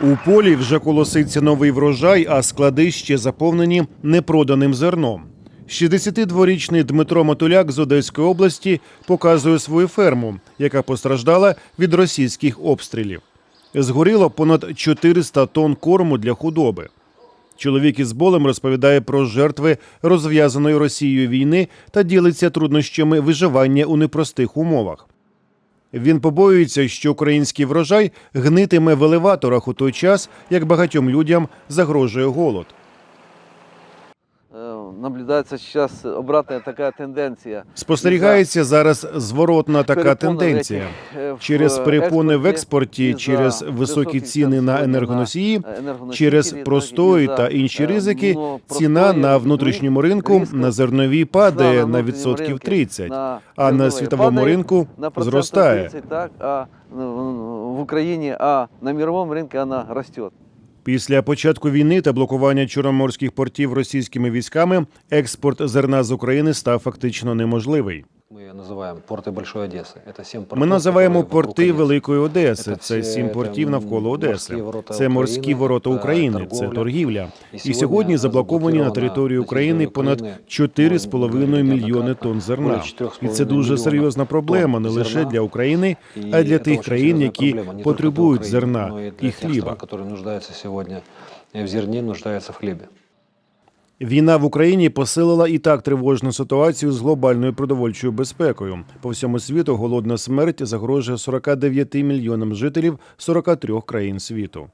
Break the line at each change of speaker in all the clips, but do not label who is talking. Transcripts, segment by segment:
У полі вже колоситься новий врожай, а склади ще заповнені непроданим зерном. 62-річний Дмитро Матуляк з Одеської області показує свою ферму, яка постраждала від російських обстрілів. Згоріло понад 400 тонн корму для худоби. Чоловік із болем розповідає про жертви розв'язаної Росією війни та ділиться труднощами виживання у непростих умовах. Він побоюється, що український врожай гнитиме в елеваторах у той час, як багатьом людям загрожує голод
Э, Наблюдается сейчас обратная такая тенденция.
Спостерігається зараз зворотна така
Перепони
тенденція.
в этих, э, в
Через перепони в експорті,
із-за
через високі
високих
ціни
цін
на
сьогодні
енергоносії,
на енергоносії,
через
так,
простої
із-за,
та інші
е,
ризики
ну,
ціна
простої,
на
ну,
внутрішньому ринку
різко
на зернові
ціна
падає на
внутрішньому
відсотків
ринку
30,
на
а на
зернові
світовому
падає
ринку
на процентов
зростає.
30, так, а ну, в Україні, а на мировом рынке она растет.
Після початку війни та блокування чорноморських портів російськими військами експорт зерна з України став фактично неможливий.
Мы ее называем порты Большой Одессы. Это семь
Ми
портов,
називаємо
которые вокруг
порти
Одессы.
Великої Одеси.
Це
Це
всі,
сім
це
портів навколо
морські
Одеси.
ворота
Це морські
України,
ворота
це
України, це
торговля.
торгівля.
І
І
сьогодні
сьогодні заблоковані на
заблоковано
території
на
України
території
понад
України,
4,5
ну,
мільйони
неоднократно,
тонн зерна.
более
І
4,5
це дуже
мільйона
серйозна проблема не
тонн
лише
зерна.
для України,
И
а для
это
тих
очень
країн,
серьезная
які
проблема, не только для
потребують
Украины,
зерна
но и
і
для тех
хліба.
стран, которые нуждаются сегодня в зерне, нуждаются в хлебе.
Війна в Україні посилила і так тривожну ситуацію з глобальною продовольчою безпекою. По всьому світу голодна смерть загрожує 49 мільйонам жителів 43 країн світу.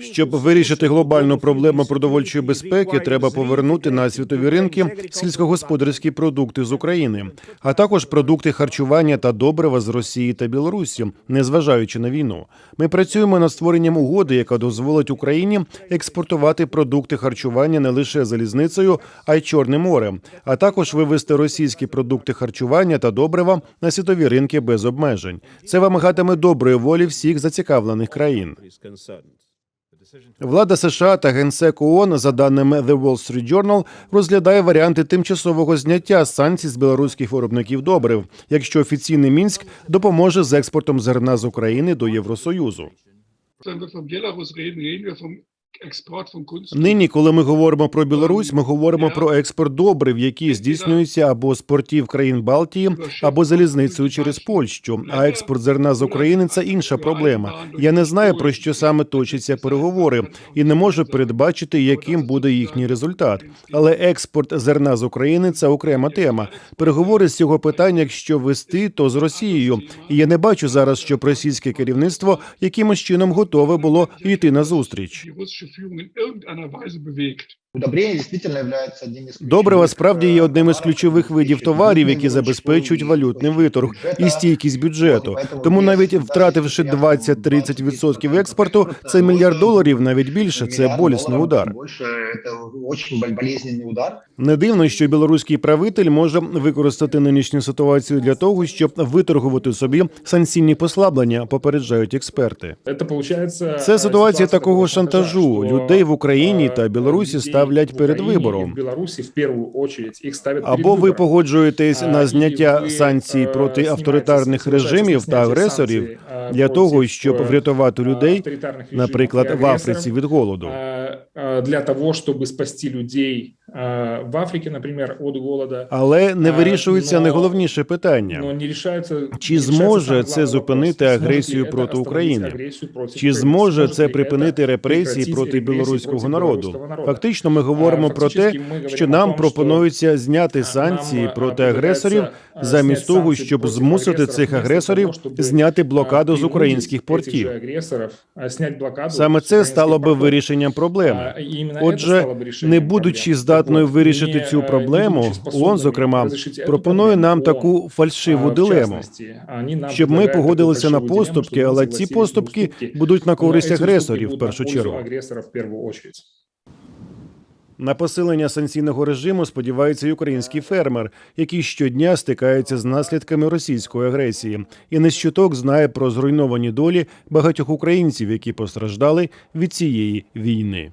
Щоб вирішити глобальну проблему продовольчої безпеки, треба повернути на світові ринки сільськогосподарські продукти з України, а також продукти харчування та добрива з Росії та Білорусі, незважаючи на війну. Ми працюємо над створенням угоди, яка дозволить Україні експортувати продукти харчування не лише залізницею, а й Чорним морем, а також вивести російські продукти харчування та добрива на світові ринки без обмежень. Це вимагатиме доброї волі всіх зацікавлених країн. Влада США та генсек ООН, за даними The Wall Street Journal, розглядає варіанти тимчасового зняття санкцій з білоруських виробників добрив, якщо офіційний мінськ допоможе з експортом зерна з України до Євросоюзу. Нині, коли ми говоримо про Білорусь, ми говоримо про експорт добрив, які здійснюються або з портів країн Балтії, або залізницею через Польщу. А експорт зерна з України це інша проблема. Я не знаю про що саме точаться переговори, і не можу передбачити, яким буде їхній результат. Але експорт зерна з України це окрема тема. Переговори з цього питання, якщо вести, то з Росією. І я не бачу зараз, щоб російське керівництво якимось чином готове було йти на зустріч.
Russische Führung in irgendeiner Weise bewegt.
Удобрение действительно является одним из
Добрива
ключевых,
справді є
э,
одним із
товаров,
ключових видів
обеспечивающих
товарів, які
выручку
забезпечують
и
валютний виторг і
бюджета.
стійкість бюджету.
Поэтому
Тому
здесь,
навіть
даже
втративши
если я там
20-30%
20%
експорту,
экспорта,
це
то
мільярд
это
доларів, навіть більше. Це
миллиард
болісний
долларов,
удар.
Больше это очень бол- болезненный удар.
Не дивно, що білоруський правитель може використати нинішню ситуацію для того, щоб виторгувати собі санкційні послаблення, попереджають експерти.
Это получается
Це ситуація такого
такого
шантажу.
що,
Людей в Україні
е,
та Білорусі
людей
ставлять перед вибором. Або ви погоджуєтесь на зняття санкцій
е,
проти авторитарних режимів та агресорів для того, щоб врятувати людей, наприклад, в Африці від голоду.
е, е, для того, щоб спасти людей в Африці, наприклад, від голода.
Але не вирішується найголовніше питання. Чи зможе це зупинити агресію проти України? Чи зможе це припинити репресії проти білоруського народу? Фактично, ми говоримо про те,
ми
що нам пропонується зняти санкції проти
е,
агресорів,
е,
замість того, щоб змусити цих агресорів зняти
е,
блокаду з українських портів.
е, зняти
Саме це стало би вирішенням проблеми. Отже, не будучи здатною вирішити цю
е,
проблему, ООН, зокрема, пропонує нам таку фальшиву дилему. Щоб ми погодилися на поступки, але ці поступки будуть на користь агресорів в першу чергу.
агресора в першу очередь.
На посилення санкційного режиму сподівається й український фермер, який щодня стикається з наслідками російської агресії, і не щуток знає про зруйновані долі багатьох українців, які постраждали від цієї війни.